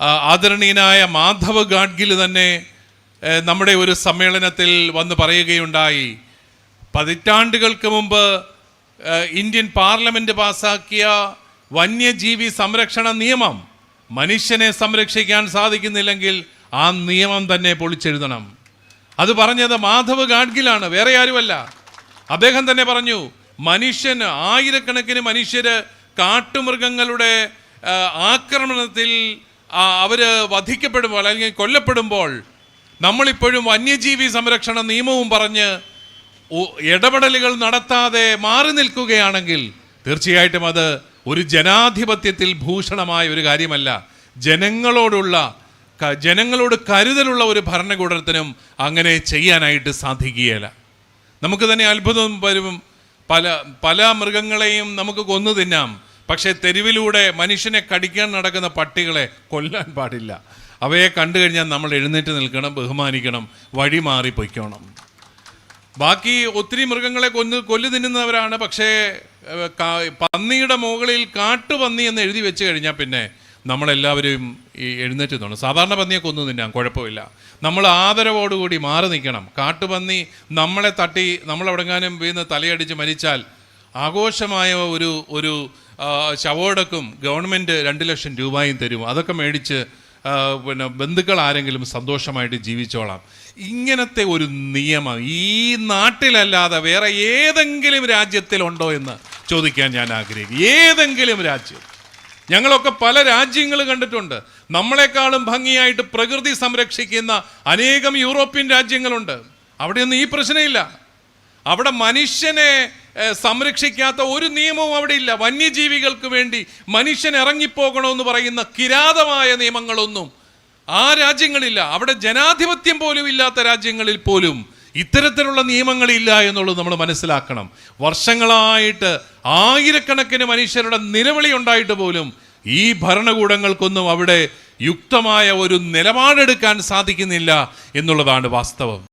ആദരണീയനായ മാധവ് ഗാഡ്ഗിൽ തന്നെ നമ്മുടെ ഒരു സമ്മേളനത്തിൽ വന്ന് പറയുകയുണ്ടായി. പതിറ്റാണ്ടുകൾക്ക് മുമ്പ് ഇന്ത്യൻ പാർലമെന്റ് പാസാക്കിയ വന്യജീവി സംരക്ഷണ നിയമം മനുഷ്യനെ സംരക്ഷിക്കാൻ സാധിക്കുന്നില്ലെങ്കിൽ ആ നിയമം തന്നെ പൊളിച്ചെഴുതണം. അത് പറഞ്ഞത് മാധവ് ഗാഡ്ഗിലാണ് വേറെ ആരുമല്ല. അദ്ദേഹം തന്നെ പറഞ്ഞു മനുഷ്യൻ ആയിരക്കണക്കിന് മനുഷ്യര് കാട്ടുമൃഗങ്ങളുടെ ആക്രമണത്തിൽ ആ, അവർ വധിക്കപ്പെടുമ്പോൾ അല്ലെങ്കിൽ കൊല്ലപ്പെടുമ്പോൾ നമ്മളിപ്പോഴും വന്യജീവി സംരക്ഷണ നിയമവും പറഞ്ഞ് ഇടപെടലുകൾ നടത്താതെ മാറി നിൽക്കുകയാണെങ്കിൽ തീർച്ചയായിട്ടും അത് ഒരു ജനാധിപത്യത്തിൽ ഭൂഷണമായ ഒരു കാര്യമല്ല. ജനങ്ങളോടുള്ള ജനങ്ങളോട് കരുതലുള്ള ഒരു ഭരണകൂടത്തിനും അങ്ങനെ ചെയ്യാനായിട്ട് സാധിക്കുകയില്ല. നമുക്ക് തന്നെ അത്ഭുതം വരും. പല പല മൃഗങ്ങളെയും നമുക്ക് കൊന്നു തിന്നാം. പക്ഷേ തെരുവിലൂടെ മനുഷ്യനെ കടിക്കാൻ നടക്കുന്ന പട്ടികളെ കൊല്ലാൻ പാടില്ല. അവയെ കണ്ടു കഴിഞ്ഞാൽ നമ്മൾ എഴുന്നേറ്റ് നിൽക്കണം ബഹുമാനിക്കണം വഴി മാറി പൊയ്ക്കണം. ബാക്കി ഒത്തിരി മൃഗങ്ങളെ കൊന്ന് കൊല്ലു തിന്നുന്നവരാണ്. പക്ഷേ പന്നിയുടെ മുകളിൽ കാട്ടുപന്നി എന്ന് എഴുതി വെച്ച് കഴിഞ്ഞാൽ പിന്നെ നമ്മളെല്ലാവരും ഈ എഴുന്നേറ്റ് തോന്നും സാധാരണ പന്നിയെ കൊന്നു തിന്നാം കുഴപ്പമില്ല. നമ്മൾ ആദരവോടുകൂടി മാറി നിൽക്കണം. കാട്ടുപന്നി നമ്മളെ തട്ടി നമ്മളെവിടെങ്ങാനും വീണ് തലയടിച്ച് മരിച്ചാൽ ആഘോഷമായ ഒരു ഒരു ശവോടക്കും ഗവൺമെന്റ് രണ്ട് ലക്ഷം രൂപയും തരും. അതൊക്കെ മേടിച്ച് പിന്നെ ബന്ധുക്കൾ ആരെങ്കിലും സന്തോഷമായിട്ട് ജീവിച്ചോളാം. ഇങ്ങനത്തെ ഒരു നിയമം ഈ നാട്ടിലല്ലാതെ വേറെ ഏതെങ്കിലും രാജ്യത്തിലുണ്ടോ എന്ന് ചോദിക്കാൻ ഞാൻ ആഗ്രഹിക്കും ഏതെങ്കിലും രാജ്യം. ഞങ്ങളൊക്കെ പല രാജ്യങ്ങൾ കണ്ടിട്ടുണ്ട്. നമ്മളെക്കാളും ഭംഗിയായിട്ട് പ്രകൃതി സംരക്ഷിക്കുന്ന അനേകം യൂറോപ്യൻ രാജ്യങ്ങളുണ്ട്. അവിടെയൊന്നും ഈ പ്രശ്നമില്ല. അവിടെ മനുഷ്യനെ സംരക്ഷിക്കാത്ത ഒരു നിയമവും അവിടെ ഇല്ല. വന്യജീവികൾക്ക് വേണ്ടി മനുഷ്യൻ ഇറങ്ങിപ്പോകണമെന്ന് പറയുന്ന കിരാതമായ നിയമങ്ങളൊന്നും ആ രാജ്യങ്ങളില്ല. അവിടെ ജനാധിപത്യം പോലും ഇല്ലാത്ത രാജ്യങ്ങളിൽ പോലും ഇത്തരത്തിലുള്ള നിയമങ്ങളില്ല എന്നുള്ളത് നമ്മൾ മനസ്സിലാക്കണം. വർഷങ്ങളായിട്ട് ആയിരക്കണക്കിന് മനുഷ്യരുടെ നിലവിളി ഉണ്ടായിട്ട് പോലും ഈ ഭരണകൂടങ്ങൾക്കൊന്നും അവിടെ യുക്തമായ ഒരു നിലപാടെടുക്കാൻ സാധിക്കുന്നില്ല എന്നുള്ളതാണ് വാസ്തവം.